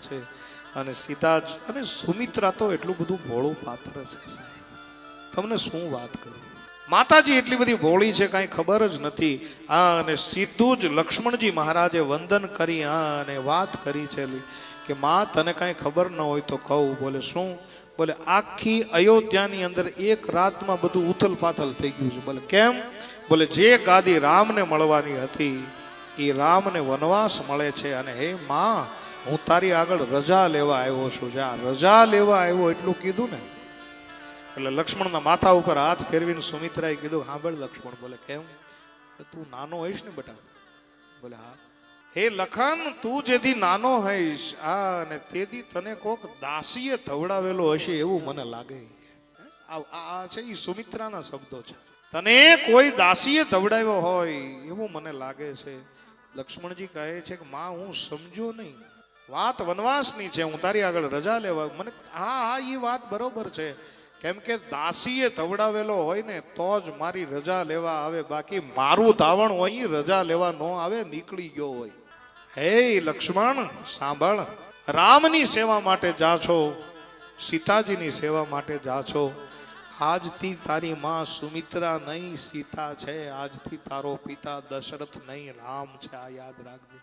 છે. અને સીતા અને સુમિત્રા તો એટલું બધું ભોળું પાત્ર છે સાહેબ. તમને શું વાત કરું? માતાજી એટલી બધી ભોળી છે, કાંઈ ખબર જ નથી. આ અને સીધું જ લક્ષ્મણજી મહારાજે વંદન કરી, આ અને વાત કરી છે કે, માં, તને કાંઈ ખબર ન હોય તો કહું. બોલે, શું? બોલે, આખી અયોધ્યાની અંદર એક રાતમાં બધું ઉથલ પાથલ થઈ ગયું છે. બોલે, કેમ? બોલે, જે ગાદી રામને મળવાની હતી એ રામને વનવાસ મળે છે અને હે માં, હું તારી આગળ રજા લેવા આવ્યો છું. જ્યાં રજા લેવા આવ્યો એટલું કીધું ને? એટલે લક્ષ્મણના માથા ઉપર હાથ ફેરવીને સુમિત્રાએ કીધું હા સાંભળ લક્ષ્મણ, બોલે, કેમ? તું નાનો હઈશ ને બેટા? બોલે, હા. હે લખન, તું જેથી નાનો હઈશ, આ અને તેથી તને કોક દાસીએ ધવડાવેલો હશે એવું મને લાગે. આ છે એ સુમિત્રાના શબ્દો છે. તને કોઈ દાસીએ ધવડાવ્યો હોય એવું મને લાગે છે. લક્ષ્મણજી કહે છે કે, માં, હું સમજો નહીં. વાત વનવાસની છે, હું તારી આગળ રજા લેવા મને હા હા એ વાત બરોબર છે. કેમ કે દાસીએ ધવડાવેલો હોય ને, તો જ મારી રજા લેવા આવે. બાકી મારું ધાવણ હોય રજા લેવા ન આવે, નીકળી ગયો હોય. હે લક્ષ્મણ, સાંભળ. રામની સેવા માટે જા છો, સીતાજીની સેવા માટે જા છો. આજથી તારી માં સુમિત્રા નહીં સીતા છે, આજથી તારો પિતા દશરથ નહીં રામ છે, આ યાદ રાખજો.